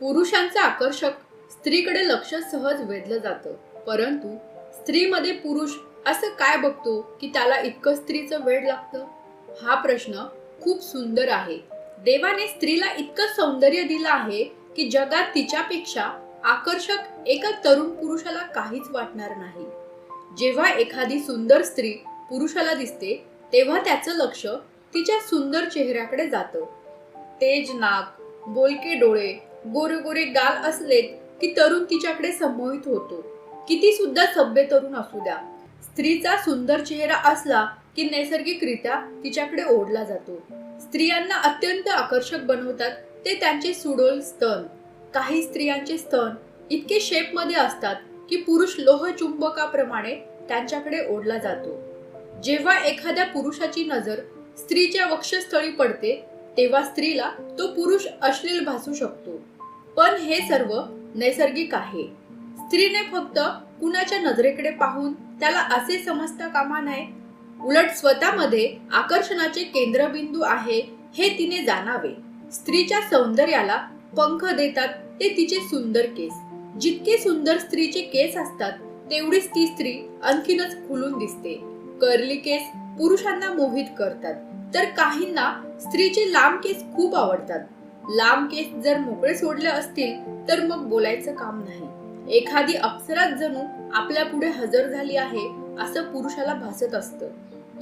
पुरुषांचं आकर्षक स्त्रीकडे लक्ष सहज वेधलं जातं. परंतु स्त्रीमध्ये पुरुष असं काय बघतो की त्याला इतकं स्त्रीचं वेड लागतं? हा प्रश्न खूप सुंदर आहे. देवाने स्त्रीला इतकं सौंदर्य दिलं आहे की जगात तिच्यापेक्षा आकर्षक एका तरुण पुरुषाला काहीच वाटणार नाही. जेव्हा एखादी सुंदर स्त्री पुरुषाला दिसते तेव्हा त्याचं लक्ष तिच्या सुंदर चेहऱ्याकडे जातं. तेज नाक बोलके डोळे गोरे गोरे गाल असलेत की तरुण तिच्याकडे संमोहित होतो. किती सुद्धा सभ्य तरुण असू द्या. स्त्रीचा सुंदर चेहरा असला की नैसर्गिकरित्या तिच्याकडे ओढला जातो. स्त्रियांना अत्यंत आकर्षक बनवतात ते त्यांचे सुडोल स्तन. काही स्त्रियांचे स्तन इतके शेपमध्ये असतात की पुरुष लोहचुंबकाप्रमाणे त्यांच्याकडे ओढला जातो. जेव्हा एखाद्या पुरुषाची नजर स्त्रीच्या वक्षस्थळी पडते तेव्हा स्त्रीला तो पुरुष अश्लील भासू शकतो. पण हे सर्व नैसर्गिक आहे. स्त्रीने फक्त कुणाच्या नजरेकडे पाहून त्याला असे समजता कामा नये. उलट स्वतःमध्ये आकर्षणाचे केंद्रबिंदू आहे हे तिने जाणावे. स्त्रीच्या सौंदर्याला पंख देतात ते तिचे सुंदर केस. जितके सुंदर स्त्रीचे केस असतात तेवढीच ती स्त्री आणखीनच खुलून दिसते. कर्ली केस पुरुषांना मोहित करतात. तर काहींना स्त्रीचे लांब केस खूप आवडतात. लांब केस जर मोकळे सोडले असतील तर मग बोलायचं काम नाही. एखादी अप्सराच जणू आपल्या पुढे हजर झाली आहे असं पुरुषाला भासत असतं.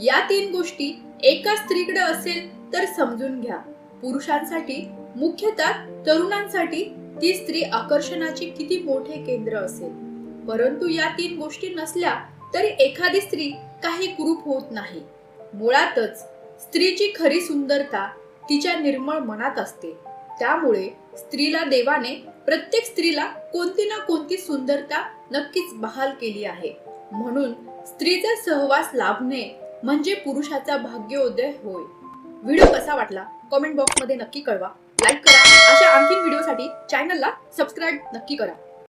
या तीन गोष्टी एका स्त्रीकडे असेल तर समजून घ्या. पुरुषांसाठी मुख्यतः तरुणांसाठी ती स्त्री आकर्षणाचे किती मोठे केंद्र असेल. परंतु या तीन गोष्टी नसल्या तरी एखादी स्त्री काही कुरूप होत नाही. मुळातच स्त्रीची खरी सुंदरता तिच्या निर्मळ मनात असते. त्यामुळे स्त्रीला देवाने प्रत्येक स्त्रीला कोणती ना कोणती सुंदरता नक्कीच बहाल केली आहे. म्हणून स्त्रीचा सहवास लाभणे म्हणजे पुरुषाचा भाग्योदय होय. व्हिडिओ कसा वाटला? कमेंट बॉक्समध्ये नक्की कळवा. लाईक करा. अशा आणखीन व्हिडिओसाठी चॅनलला सबस्क्राईब नक्की करा.